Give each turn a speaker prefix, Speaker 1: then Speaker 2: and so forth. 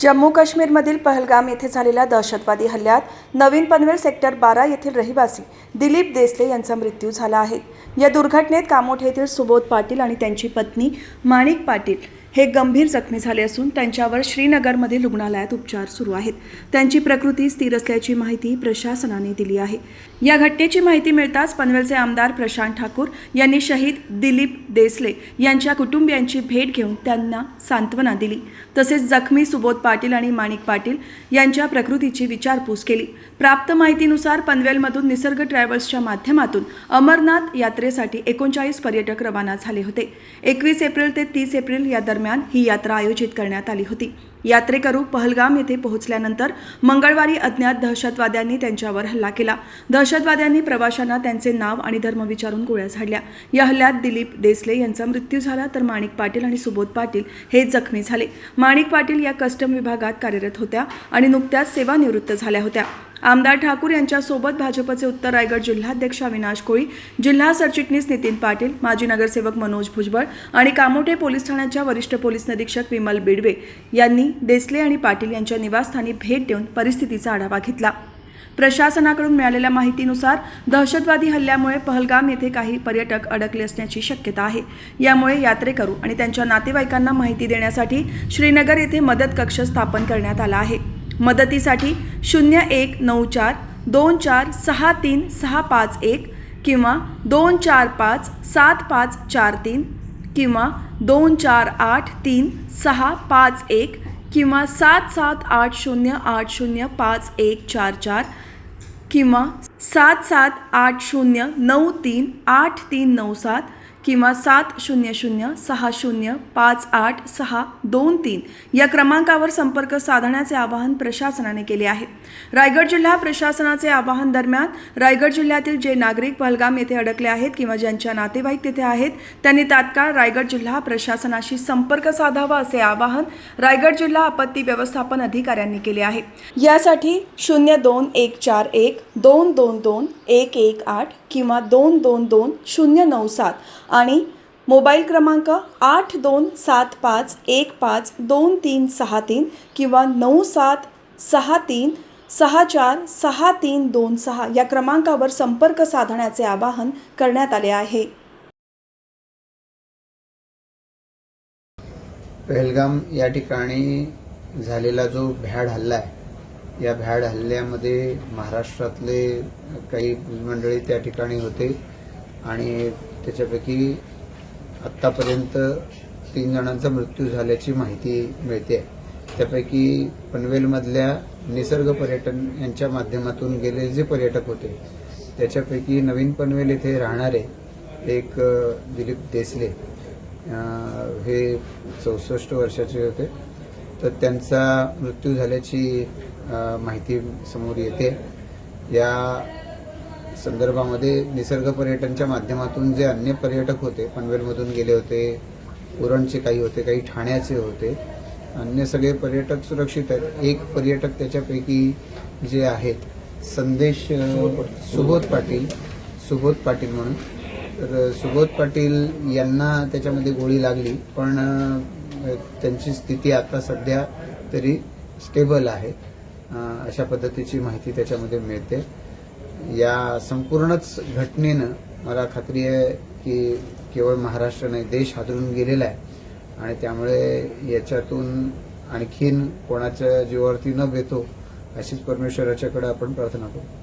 Speaker 1: जम्मू काश्मीरमधील पहलगाम येथे झालेल्या दहशतवादी हल्ल्यात नवीन पनवेल सेक्टर बारा येथील रहिवासी दिलीप देसले यांचा मृत्यू झाला आहे. या दुर्घटनेत कामोठ येथील सुबोध पाटील आणि त्यांची पत्नी माणिक पाटील हे गंभीर जखमी झाले असून त्यांच्यावर श्रीनगरमधील रुग्णालयात उपचार सुरू आहेत. त्यांची प्रकृती स्थिर असल्याची माहिती प्रशासनाने दिली आहे. या घटनेची माहिती मिळताच पनवेलचे आमदार प्रशांत ठाकूर यांनी शहीद दिलीप देसले यांच्या कुटुंबियांची भेट घेऊन त्यांना सांत्वना दिली. तसेच जखमी सुबोध पाटील आणि माणिक पाटील यांच्या प्रकृतीची विचारपूस केली. प्राप्त माहितीनुसार पनवेलमधून निसर्ग ट्रॅव्हल्सच्या माध्यमातून अमरनाथ यात्रेसाठी एकोणचाळीस पर्यटक रवाना झाले होते. एकवीस एप्रिल ते तीस एप्रिल या दरम्यान दरम्यान ही यात्रा आयोजित करण्यात आली होती. यात्रेकरू पहलगाम येथे पोहोचल्यानंतर मंगळवारी अज्ञात दहशतवाद्यांनी त्यांच्यावर हल्ला केला. दहशतवाद्यांनी प्रवाशांना त्यांचे नाव आणि धर्म विचारून गोळ्या झाडल्या. या हल्ल्यात दिलीप देसले यांचा मृत्यू झाला तर माणिक पाटील आणि सुबोध पाटील हे जखमी झाले. माणिक पाटील या कस्टम विभागात कार्यरत होत्या आणि नुकत्याच सेवानिवृत्त झाल्या होत्या. आमदार ठाकूर यांच्यासोबत भाजपचे उत्तर रायगड जिल्हाध्यक्ष अविनाश कोळी जिल्हा सरचिटणीस नितीन पाटील माजी नगरसेवक मनोज भुजबळ आणि कामोठे पोलीस ठाण्याच्या वरिष्ठ पोलीस निरीक्षक विमल बिडवे यांनी देसले आणि पाटील यांच्या निवासस्थानी भेट देऊन परिस्थितीचा आढावा घेतला. प्रशासनाकडून मिळालेल्या माहितीनुसार दहशतवादी हल्ल्यामुळे पहलगाम येथे काही पर्यटक अडकले असण्याची शक्यता आहे. यामुळे यात्रेकरू आणि त्यांच्या नातेवाईकांना माहिती देण्यासाठी श्रीनगर येथे मदत कक्ष स्थापन करण्यात आला आहे. मदतीसाठी शून्य एक नऊ चार दोन चार सहा तीन सहा पाच एक किंवा दोन चार पाच सात पाच चार तीन किंवा दोन चार आठ तीन सहा पाच एक किंवा सात सात आठ शून्य आठ शून्य पाच एक चार चार किंवा सात सात आठ शून्य नऊ तीन आठ तीन नऊ सात किंवा सात शून्य शून्य सहा शून्य पाच आठ सहा दोन तीन या क्रमांकावर संपर्क साधण्याचे आवाहन प्रशासनाने केले आहे. रायगड जिल्हा प्रशासनाचे आवाहन दरम्यान रायगड जिल्ह्यातील जे नागरिक पहलगाम येथे अडकले आहेत किंवा ज्यांच्या नातेवाईक तिथे आहेत त्यांनी तात्काळ रायगड जिल्हा प्रशासनाशी संपर्क साधावा असे आवाहन रायगड जिल्हा आपत्ती व्यवस्थापन अधिकाऱ्यांनी केले आहे. यासाठी शून्य दोन एक चार एक दोन दोन दोन एक एक आठ किंवा दोन दोन दोन शून्य नऊ सात आणि मोबाईल क्रमांक आठ दोन सात पाच एक पाच दोन तीन सहा तीन किंवा नऊ सात सहा तीन सहा चार सहा तीन दोन सहा या क्रमांकावर संपर्क साधण्याचे आवाहन करण्यात आले आहे.
Speaker 2: पहलगाम या ठिकाणी झालेला जो भ्याड हल्ला आहे या भ्याड हल्ल्यामध्ये महाराष्ट्रातले काही मंडळी त्या ठिकाणी होते. आणि त्याच्यापैकी आत्तापर्यंत तीन जणांचा मृत्यू झाल्याची माहिती मिळते. त्यापैकी पनवेलमधल्या निसर्ग पर्यटन यांच्या माध्यमातून गेले जे पर्यटक होते त्याच्यापैकी नवीन पनवेल येथे राहणारे एक दिलीप देसले. हे चौसष्ट वर्षाचे होते. तर त्यांचा मृत्यू झाल्याची माहिती समोर येते. या संदर्भामध्ये निसर्ग पर्यटनच्या माध्यमातून जे अन्य पर्यटक होते पनवेलमधून गेले होते उरणचे काही होते काही ठाण्याचे होते अन्य सगळे पर्यटक सुरक्षित आहेत. एक पर्यटक त्याच्यापैकी जे आहेत संदेश सुबोध पाटील सुबोध पाटील म्हणून. तर सुबोध पाटील यांना त्याच्यामध्ये गोळी लागली पण त्यांची स्थिती आता सध्या तरी स्टेबल आहे. अशा पद्धतीची माहिती त्याच्यामध्ये मिळते. या संपूर्णच घटनेनं मला खात्री आहे की केवळ महाराष्ट्र नाही देश हादरून गेलेला आहे. आणि त्यामुळे याच्यातून आणखीन कोणाच्या जीवावरती न बेतो अशीच परमेश्वराच्याकडे आपण प्रार्थना करू.